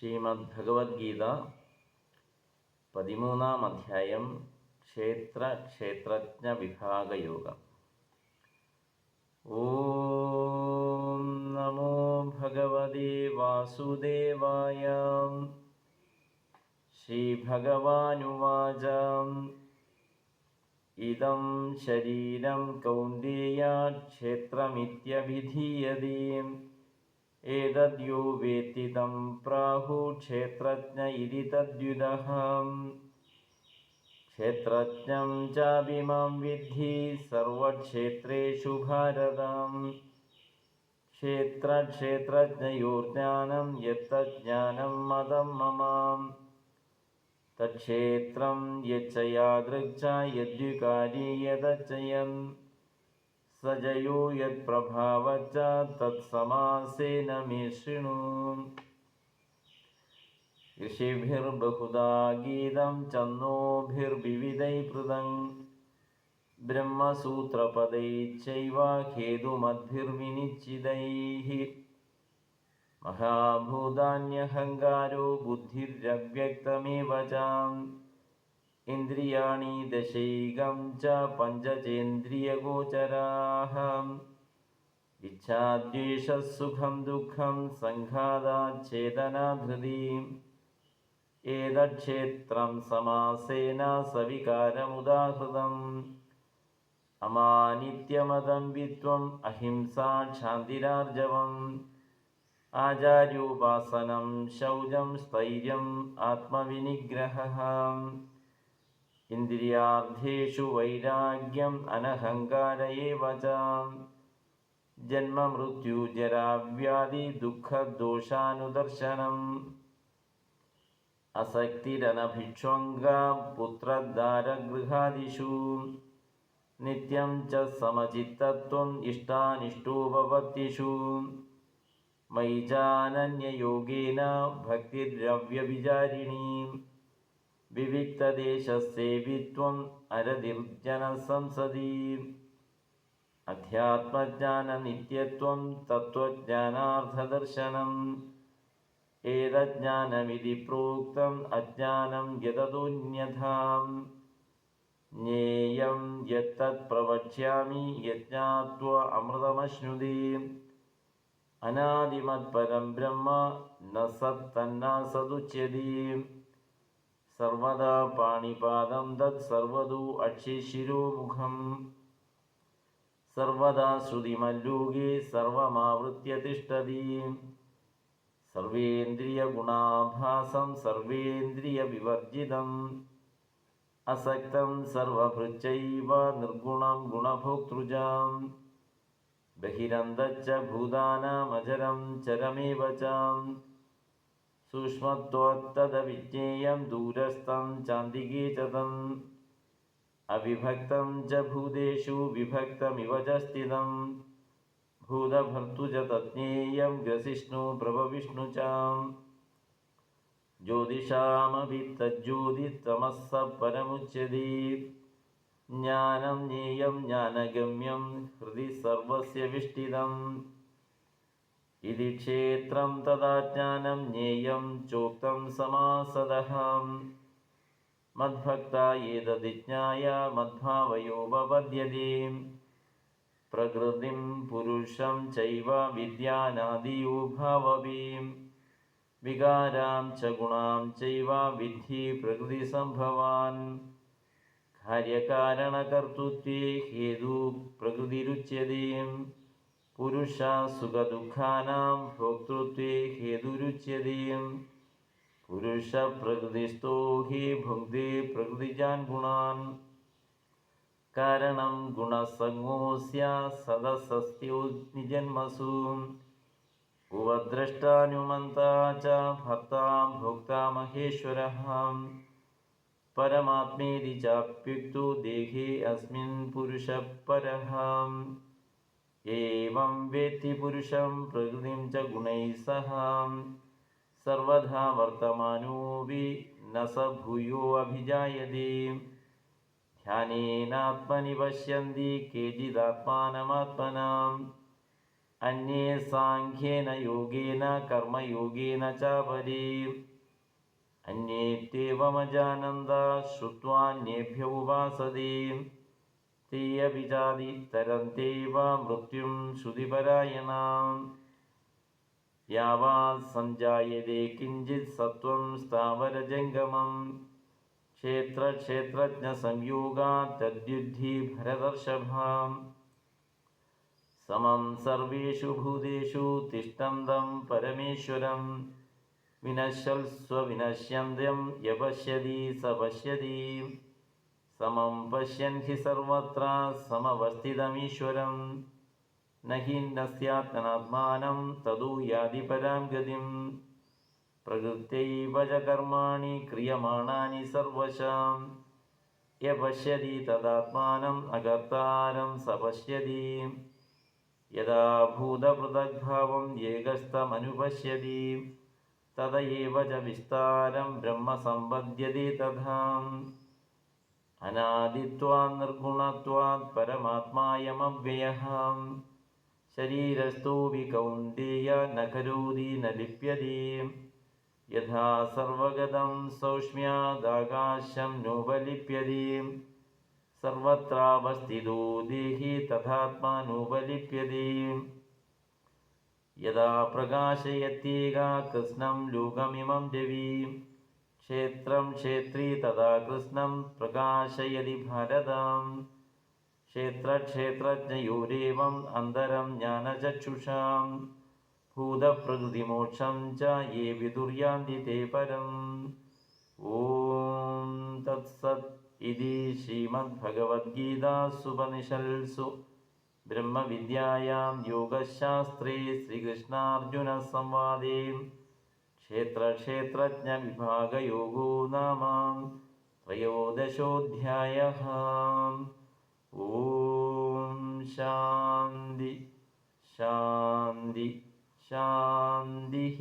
ശ്രീമദ് ഭഗവത്ഗീത പതിമൂന്നാം അധ്യായം ക്ഷേത്ര ക്ഷേത്രജ്ഞ വിഭാഗയോഗം ഓം നമോ ഭഗവതേ വാസുദേവായ. ശ്രീഭഗവാനുവാച. ഇതം ശരീരം കൗന്ദേയ ക്ഷേത്രമിത്യഭിധീയതേ. एतद्यो वेत्ति तं प्राहुक्षेत्रज्ञ इति तद्युदः क्षेत्रज्ञं चाभिमां विद्धि सर्वक्षेत्रेषु भारतम्। क्षेत्रक्षेत्रज्ञयोर्ज्ञानं, यत्तज्ज्ञानं मदं मम। तत्क्षेत्रं यच्च यादृक् च यद्विकारि यदचयन् സജയോ യത് പ്രഭാവച്ച തത്സമാസേന മേ ശൃണു ഋഷിഭിർബഹുദാ ഗീതം ചന്നോഭിർവിവിധൈ കൃതം ബ്രഹ്മസൂത്രപദൈ ചൈവ ഹേതുമദ്ഭിർവിനിശ്ചിതൈഃ മഹാഭൂതാന്യഹങ്കാരോ ബുദ്ധിരവ്യക്തമേവ ചാം ഇന്ദ്രിയാണി ദശൈകം ച പഞ്ചചേന്ദ്രിയഗോചരാഹ ഇച്ഛാദ്വേഷസുഖം ദുഃഖം സംഘാതാച്ഛേദനാധൃതി. ഏതക്ഷേത്രം സമാസേന സവികാരമുദാഹൃതം. അമാനിത്യമതം വിത്വം അഹിംസാ ക്ഷാന്തിരാർജവം ആചാര്യോപാസനം ശൗചം സ്ഥൈര്യം ആത്മവിനിഗ്രഹം. ഇന്ദ്രിയാർദ്ധേഷു വൈരാഗ്യം അനഹങ്കാര ഏവച. ജന്മ മൃത്യു ജരാവ്യാധി ദുഃഖദോഷാനുദർശനം. അസക്തിരനഭിക്ഷോംഗ പുത്രദാരഗൃഹാദിഷു നിത്യം ച സമചിത്തത്വം ഇഷ്ടാനിഷ്ടോപപത്തിഷു മൈജാനന്യയോഗേന ഭക്തിരവ്യവിചാരിണീം വിവിക്തദേശസേവിത്വം അരതിർജനസംസതി അധ്യാത്മജ്ഞാന നിത്യത്വം തത്വജ്ഞാനാർത്ഥദർശനം ഏതജ്ഞാനമിതി പ്രോക്തം അജ്ഞാനം യതതോന്യഥാം ജ്ഞേയം യത്തത് പ്രവക്ഷ്യാമി യജ്ഞാത്വ അമൃതമശ്നുതി. അനാദിമത്പരം ബ്രഹ്മ ന സത്തന്നാസതുച്യതീം सर्वदा पाणिपादं तत् सर्वदो अक्षिशिरोमुखम् सर्वदा श्रुतिमल्लोके सर्वमावृत्य तिष्ठति सर्वेन्द्रियगुणाभासं सर्वेन्द्रियविवर्जितम्। असक्तं सर्वभृच्चैव निर्गुणं गुणभोक्तृजाम्। बहिरन्तच्च भूतानामचरं चरमेव चाम्। सूक्ष्मत्वत्तदविज्ञेयं दूरस्थं चान्दिके च तम् अविभक्तं च भूतेषु विभक्तमिव च स्थितं भूतभर्तु च ग्रसिष्णु प्रभविष्णु च। ज्योतिषामपि परमुच्यते। ज्ञानं ज्ञेयं ज्ञानगम्यं हृदि सर्वस्य विष्टितम्। इति क्षेत्रं तदा ज्ञानं ज्ञेयं चोक्तं समासदः मद्भक्ता एतदिज्ञाय मद्भावयोपपद्यते प्रकृतिं पुरुषं चैव विद्यानादियो भावपि विकारां च गुणां चैव विद्धि प्रकृतिसम्भवान् कार्यकारणकर्तृत्वे हेतु प्रकृतिरुच्यते पुरुषा सुखदुःखानां भोक्तृत्वे हेतुरुच्यते पुरुषप्रकृतिस्थो हि भुङ्क्ते प्रकृतिजान् गुणान्। कारणं गुणसङ्गोऽस्य सदसस्त्यो निजन्मसु। उपद्रष्टानुमन्ता च भर्ता भोक्ता महेश्वरः। परमात्मेति चाप्युक्तो देहे अस्मिन् पुरुषः परः। एवं वेत्ति पुरुषं प्रकृतिं च गुणैः सह सर्वथा वर्तमानोऽपि न स भूयोऽभिजायते ध्यानेनात्मनि पश्यन्ति केचिदात्मानमात्मनां अन्ये साङ्ख्येन योगेन कर्मयोगेन च परे अन्येत्येवमजानन्द श्रुत्वान्येभ्य उपासते തേയഭിജാതി തരം തേവ മൃത്യും ശ്രുതിപരായണാം. യാവാ സഞ്ജായതേ കിഞ്ചിത് സത്വം സ്ഥാവരജംഗമം. ക്ഷേത്രക്ഷേത്രജ്ഞ സംയോഗാ തദ്യുദ്ധി ഭരതർഷഭാം. സമം സർവേഷു ഭൂതേഷു തിഷ്ടന്തം പരമേശ്വരം. വിനശ്യൽസ്വവിനശ്യന്ത്യം യപശ്യതി സപശ്യതി. സമം പശ്യൻ ഹി സർവത്ര സമവസ്ഥിതമീശ്വരം നഹിന്നസ്യാത്മനാത്മാനം തദൂയാതി പരാം ഗതിം പ്രകൃത്യൈവ ച കർമാണി ക്രിയമാണാനി സർവശാം യപശ്യതി തദാത്മാനം അകർത്താരം സപശ്യതി യഥാ ഭൂതപൃഥഗ്ഭാവം ഏകസ്ഥമനുപശ്യതി തദൈവ ച വിസ്താരം ബ്രഹ്മ സംപദ്യതി തഥാം അനാദിത്വാ നിർഗുണത്വാ പരമാത്മായമവ്യയ ശരീരസ്തു വി കൗന്ദേയ നഖരൂതി ന ലിപ്യതി യഥാ സർവഗതം സൗഷ്മ്യാദാകാശം നോപലിപ്യതി. സർവത്രാവസ്ഥിതോ ദേഹി തഥാത്മാനോപലിപ്യതി യഥാ പ്രകാശയത്യേക കൃഷ്ണം ലോകമിമം രവീം क्षेत्रं क्षेत्री तदा कृष्णं प्रकाशयति भरतं क्षेत्रक्षेत्रज्ञयोरेवम् अन्तरं ज्ञानचक्षुषां भूतप्रकृतिमोक्षं च ये विदुर्यान्ति ते परम्। ॐ तत्सत् इति श्रीमद्भगवद्गीतासुपनिषत्सु ब्रह्मविद्यायां योगशास्त्रे श्रीकृष्णार्जुनसंवादे। क्षेत्रक्षेत्रज्ञविभागयोगो नाम त्रयोदशोऽध्यायः ॐ शान्ति शान्ति शान्तिः